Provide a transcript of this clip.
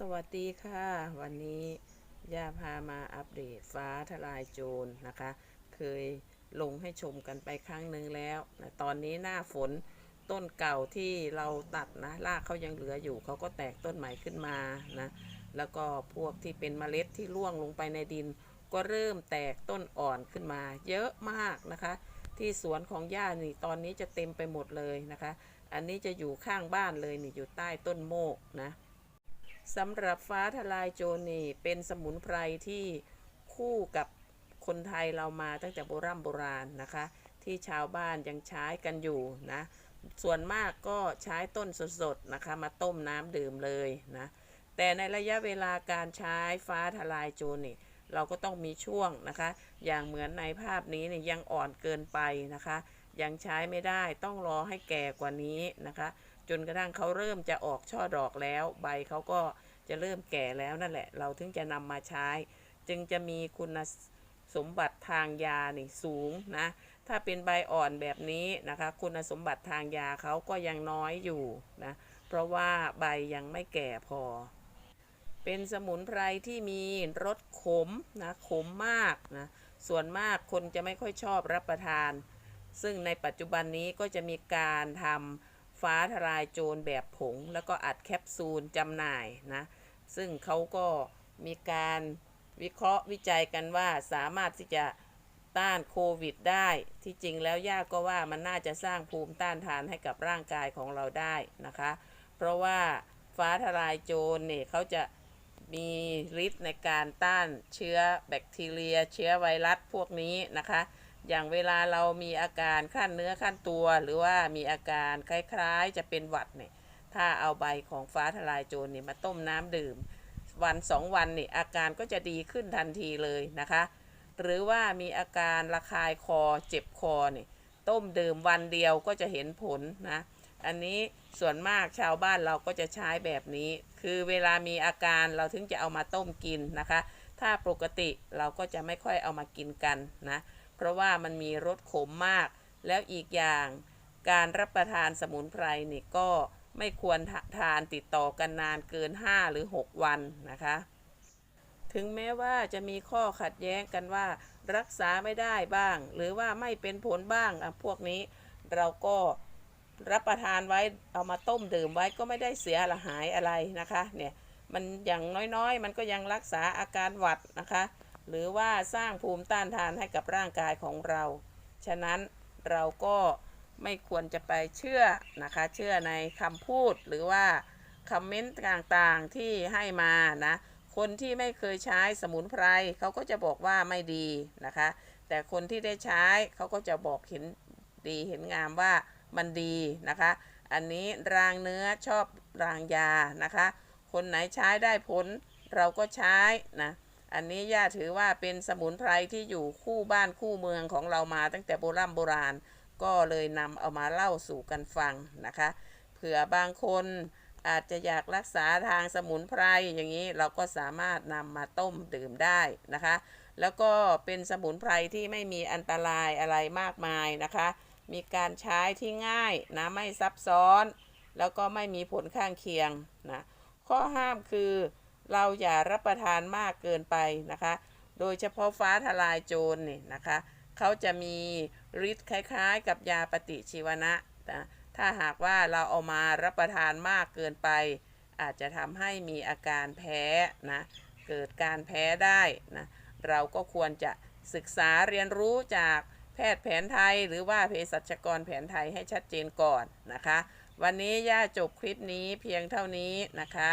สวัสดีค่ะ วันนี้ย่าพามาอัปเดตฟ้าทลายโจรนะคะ เคยลงให้ชมกันไปครั้งหนึ่งแล้วนะตอนนี้หน้าฝนต้นเก่าที่เราตัดนะรากเขายังเหลืออยู่เขาก็แตกต้นใหม่ขึ้นมานะแล้วก็พวกที่เป็นเมล็ดที่ร่วงลงไปในดิน ก็เริ่มแตกต้นอ่อนขึ้นมา เยอะมากนะคะ ที่สวนของย่านี่ตอนนี้จะเต็มไปหมดเลยนะคะ อันนี้จะอยู่ข้างบ้านเลยนี่อยู่ใต้ต้นโมกนะ สำหรับฟ้าทลายโจรนี่ เป็นสมุนไพรที่คู่กับคนไทยเรามาตั้งแต่โบราณโบราณนะคะ ที่ชาวบ้านยังใช้กันอยู่นะ ส่วนมากก็ใช้ต้นสดๆนะคะ มาต้มน้ำดื่มเลยนะ แต่ในระยะเวลาการใช้ฟ้าทลายโจรนี่เราก็ต้องมีช่วงนะคะ อย่างเหมือนในภาพนี้เนี่ยยังอ่อนเกินไปนะคะ ยังใช้ไม่ได้ต้องรอให้แก่กว่านี้นะคะ จนกระทั่งเขาเริ่มจะออกช่อดอกแล้ว ใบเขาก็จะเริ่มแก่แล้วนั่นแหละ เราถึงจะนำมาใช้ จึงจะมีคุณสมบัติทางยานี่สูงนะ ถ้าเป็นใบอ่อนแบบนี้นะคะ คุณสมบัติทางยาเขาก็ยังน้อยอยู่นะ เพราะว่าใบยังไม่แก่พอ เป็นสมุนไพรที่มีรสขมนะ ขมมากนะ ส่วนมากคนจะไม่ค่อยชอบรับประทาน ซึ่งในปัจจุบันนี้ก็จะมีการทำฟ้าทลายโจรแบบผง แล้วก็อัดแคปซูลจำหน่ายนะ ซึ่งเขาก็มีการวิเคราะห์วิจัยกันว่าสามารถที่จะต้านโควิดได้ ที่จริงแล้วย่าก็ว่ามันน่าจะสร้างภูมิต้านทานให้กับร่างกายของเราได้นะคะ เพราะว่าฟ้าทลายโจรเนี่ยเขาจะมีฤทธิ์ในการต้านเชื้อแบคทีเรีย เชื้อไวรัสพวกนี้นะคะ อย่างเวลาเรามีอาการขั้นเนื้อขั้นตัว หรือว่ามีอาการคล้ายๆ จะเป็นหวัดเนี่ยถ้าเอาใบของฟ้าทลายโจรเนี่ยมาต้มน้ำดื่ม วันสองวันเนี่ยอาการก็จะดีขึ้นทันทีเลยนะคะ หรือว่ามีอาการระคายคอเจ็บคอนี่ต้มดื่มวันเดียวก็จะเห็นผลนะอันนี้ส่วนมากชาวบ้านเราก็จะใช้แบบนี้ คือเวลามีอาการเราถึงจะเอามาต้มกินนะคะ ถ้าปกติเราก็จะไม่ค่อยเอามากินกันนะ เพราะว่ามันมีรสขมมาก แล้วอีกอย่างการรับประทานสมุนไพรเนี่ยก็ไม่ควรทานติดต่อกันนานเกิน 5 หรือ 6 วันนะคะ ถึงแม้ว่าจะมีข้อขัดแย้งกันว่า รักษาไม่ได้บ้าง หรือว่าไม่เป็นผลบ้างพวกนี้เราก็รับประทานไว้เอามาต้มดื่มไว้ก็ไม่ได้เสียหายอะไรนะคะเนี่ยมันอย่างน้อยๆ มันก็ยังรักษาอาการหวัดนะคะ หรือว่าสร้างภูมิต้านทานให้กับร่างกายของเรา ฉะนั้นเราก็ไม่ควรจะไปเชื่อนะคะ เชื่อในคำพูดหรือว่าคอมเมนต์ต่างๆที่ให้มานะ คนที่ไม่เคยใช้สมุนไพรเขาก็จะบอกว่าไม่ดีนะคะ แต่คนที่ได้ใช้เขาก็จะบอกเห็นดีเห็นงามว่ามันดีนะคะ อันนี้รางเนื้อชอบรางยานะคะ คนไหนใช้ได้ผลเราก็ใช้นะ อันนี้ย่าถือว่าเป็นสมุนไพรที่อยู่คู่บ้านคู่เมืองของเรามาตั้งแต่โบราณโบราณ ก็เลยนำเอามาเล่าสู่กันฟังนะคะ เผื่อบางคนอาจจะอยากรักษาทางสมุนไพรอย่างนี้เราก็สามารถนำมาต้มดื่มได้นะคะ แล้วก็เป็นสมุนไพรที่ไม่มีอันตรายอะไรมากมายนะคะ มีการใช้ที่ง่ายนะไม่ซับซ้อน แล้วก็ไม่มีผลข้างเคียงนะข้อห้ามคือ เราอย่ารับประทานมากเกินไปนะคะ โดยเฉพาะฟ้าทลายโจรนี่นะคะ เขาจะมีฤทธิ์คล้ายๆ กับยาปฏิชีวนะนะถ้าหากว่าเราเอามารับประทานมากเกินไป อาจจะทำให้มีอาการแพ้นะเกิดการแพ้ได้นะเราก็ควรจะศึกษาเรียนรู้จากแพทย์แผนไทย หรือว่าเภสัชกรแผนไทยให้ชัดเจนก่อนนะคะ วันนี้ย่าจบคลิปนี้เพียงเท่านี้นะคะ